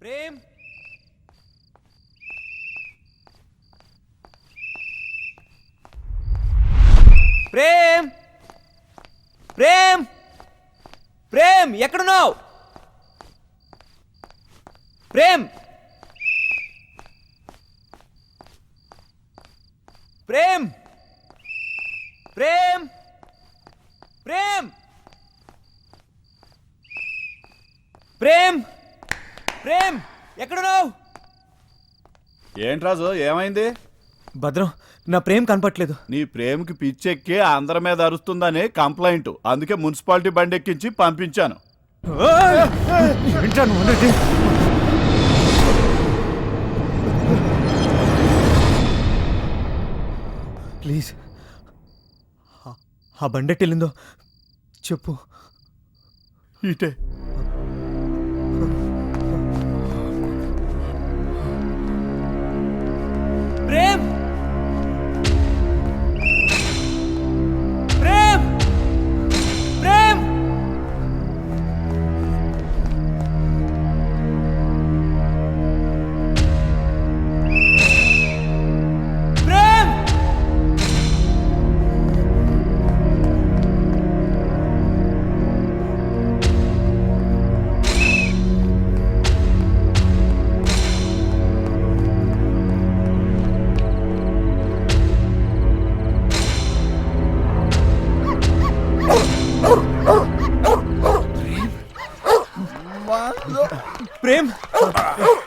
ప్రేమ్. ప్రేమ్. ప్రేమ్. ప్రేమ్ ఎక్కడున్నావు? ప్రేమ్. ప్రేమ్. ప్రేమ్. ప్రేమ్. ప్రేమ్. ప్రేమ్ ఎక్కడున్నావు? ఏంటి రాజు ఏమైంది? భద్రం నా ప్రేమ్ కనపట్లేదు. నీ ప్రేమకి పిచ్చెక్కి అందరి మీద అరుస్తుందని కంప్లైంట్. అందుకే మున్సిపాలిటీ బండి ఎక్కించి పంపించాను వింటాను ప్లీజ్ ఆ- ఆ బండెట్టి వెళ్ళిందో చెప్పు. ఇటే. ప్రేమ్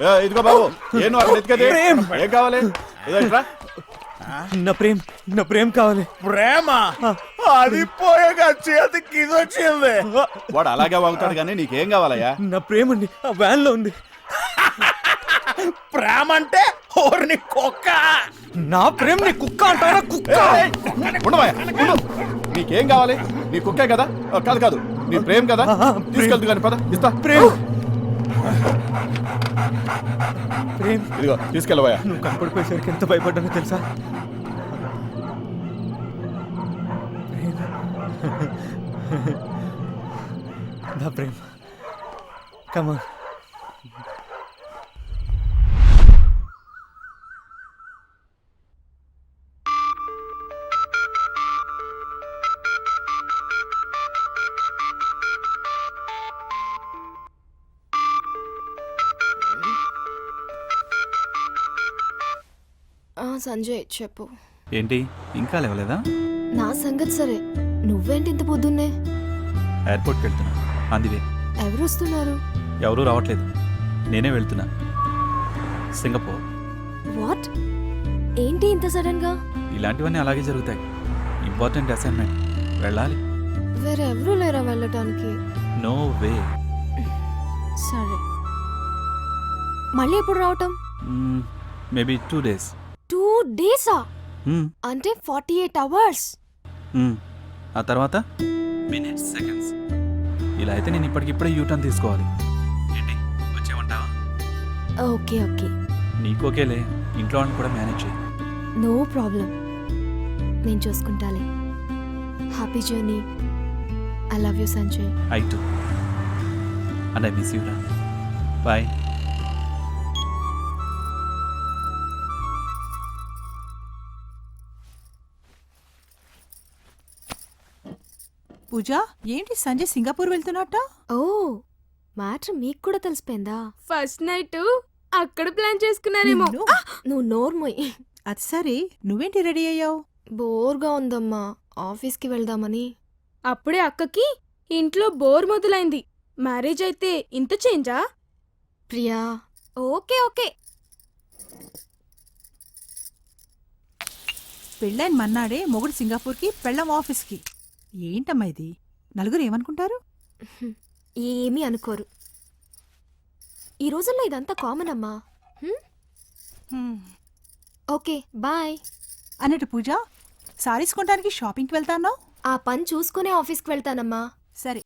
ఏ, ఇదిగో బాబు ఏం నువ్వు అక్కడ ఎత్తుకది ప్రేమ్. ఏం కావాలి? ఇదేంట్రా నా ప్రేమ్ నా ప్రేమ్ కావాలి. ప్రేమ? అది పోయాక చేతికి ఇది వచ్చింది. వాడు అలాగే వాగుతాడు కానీ నీకేం కావాలయ్యా? నా ప్రేమ్ అండి ఆ వ్యాన్లో ఉంది. ప్రేమ అంటే ఓర్ని కుక్క. నా ప్రేమ్ నీ కుక్క అంటారా కుక్క? ఏయ్, ఉండవయ్యా, ఉండు. నీకేం కావాలి? నీ కుక్కే కదా? ఆ, కాదు కాదు. నీ ప్రేమ్ కదా? ఆ, ప్రేమ్. తీసుకెళ్తు కానీ పద ఇస్తా. ప్రేమ్. ప్రేమ్ ఇదిగో తీసుకెళ్ళబోయా. నువ్వు కనపడిపోయేసరికి ఎంత భయపడ్డానో తెలుసా? నా ప్రేమ్. కమా సంజయ్ చెప్పు. ఏంటి? ఇంకా లేవలేదా? నా సంగతి సరే. నువ్వేంటి ఇంత పొద్దున్నే? ఎయిర్పోర్ట్కి వెళ్తున్నా అందువే. ఎవరు వస్తున్నారు ఎవరూ రావట్లేదు. నేనే వెళ్తున్నా. సింగపూర్. వాట్? ఏంటి ఇంత సడన్గా ఇలాంటివన్నీ అలాగే జరుగుతాయి. Important assignment. వెళ్ళాలి. వేరే ఎవరూ లేరా వెళ్ళటానికి? No way. సరే. మళ్ళీ ఎప్పుడు రావటం? Maybe two days. డేసా. అంటే ఫార్టీ ఎయిట్ అవర్స్ ఆ తర్వాత? మినిట్స్ సెకండ్స్ ఇలా అయితే నేను ఇప్పటికిప్పుడే యూటర్న్ తీసుకోవాలి. ఏంటి? వచ్చేమంటావా ఓకే ఓకే. నీకు ఓకేలే. ఇంట్లో వాళ్ళని కూడా మేనేజ్ చేయి. No problem. నేను చూసుకుంటాలే. Happy journey I love you Sanjay I too and I miss you రా బాయ్ పూజ? ఏంటి సంజయ్ సింగపూర్ వెళ్తున్నట్ట? ఓ మ్యాటర్ మీకు కూడా తెలిసిపోయిందా? ఫస్ట్ నైట్ అక్కడ ప్లాన్ చేసుకున్నారేమో. నిన్ను? నువ్వు నోర్మోయ్. అది సరే నువ్వేంటి రెడీ అయ్యావు? బోర్గా ఉందమ్మా ఆఫీస్కి వెళ్దామని. అప్పుడే అక్కకి ఇంట్లో బోర్ మొదలైంది. మ్యారేజ్ అయితే ఇంత చేంజా? ప్రియా. Okay okay. పెళ్ళైన మన్నాడే మొగుడు సింగపూర్కి పెళ్ళం ఆఫీస్కి. ఏంటమ్మా ఇది? నలుగురు ఏమనుకుంటారు? ఏమీ అనుకోరు. ఈ రోజుల్లో ఇదంతా కామన్ అమ్మా. Okay bye. అన్నట్టు పూజ సారీస్ కొనడానికి షాపింగ్కి వెళ్తాను ఆ పని చూసుకునే ఆఫీస్కి వెళ్తానమ్మా. సరే.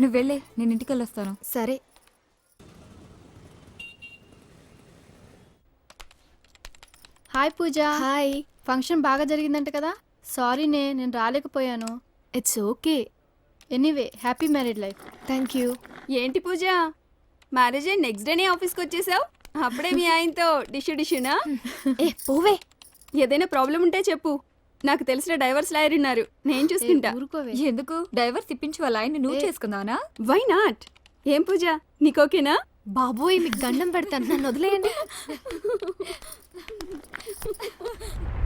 నువ్వు వెళ్ళే నేను ఇంటికి వెళ్ళొస్తాను సరే. హాయ్ పూజ. హాయ్. ఫంక్షన్ బాగా జరిగిందంట కదా? సారీనే నేను రాలేకపోయాను. It's okay. Anyway happy married life. Thank you. ఏంటి పూజ? మ్యారేజ్ అయ్యి నెక్స్ట్ డేనే ఆఫీస్కి వచ్చేసావు? అప్పుడే మీ ఆయనతో డిషు డిషునా ఏ పోవే. ఏదైనా ప్రాబ్లం ఉంటే చెప్పు. నాకు తెలిసిన డైవర్స్ లాయర్ ఉన్నారు. నేను చూసుకుంటా. ఊరుకోవే. ఎందుకు? డైవర్స్ ఇప్పించి వాళ్ళ ఆయన్ని నువ్వు ఏ. చేసుకుందావనా వై నాట్ ఏం పూజ? నీకు ఓకేనా? బాబోయ్ మీకు దండం పెడతాను నన్ను వదిలేయండి.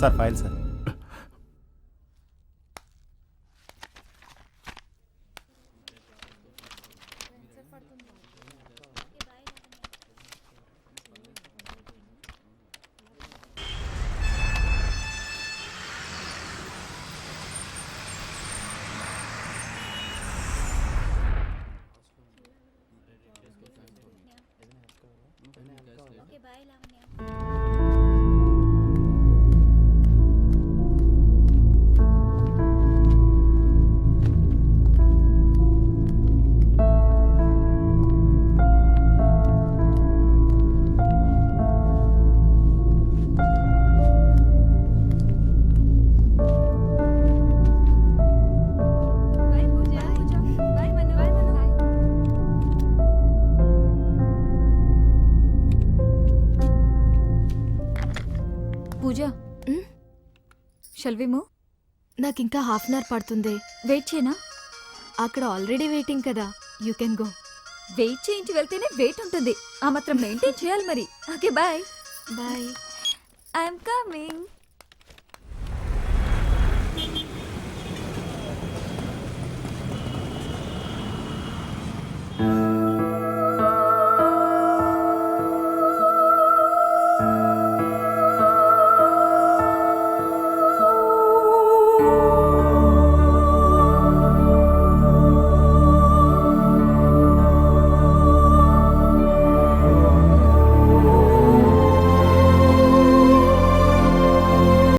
Sir file sir bye Pooja? Um? Shall we move నాకు ఇంకా హాఫ్ అన్ అవర్ పడుతుంది. వెయిట్ చేయనా? అక్కడ ఆల్రెడీ వెయిటింగ్ కదా. యూ కెన్ గో వెయిట్ చేయించి వెళ్తేనే వెయిట్ ఉంటుంది. ఆ మాత్రం మెయింటైన్ చేయాలి మరి. Okay bye bye I'm coming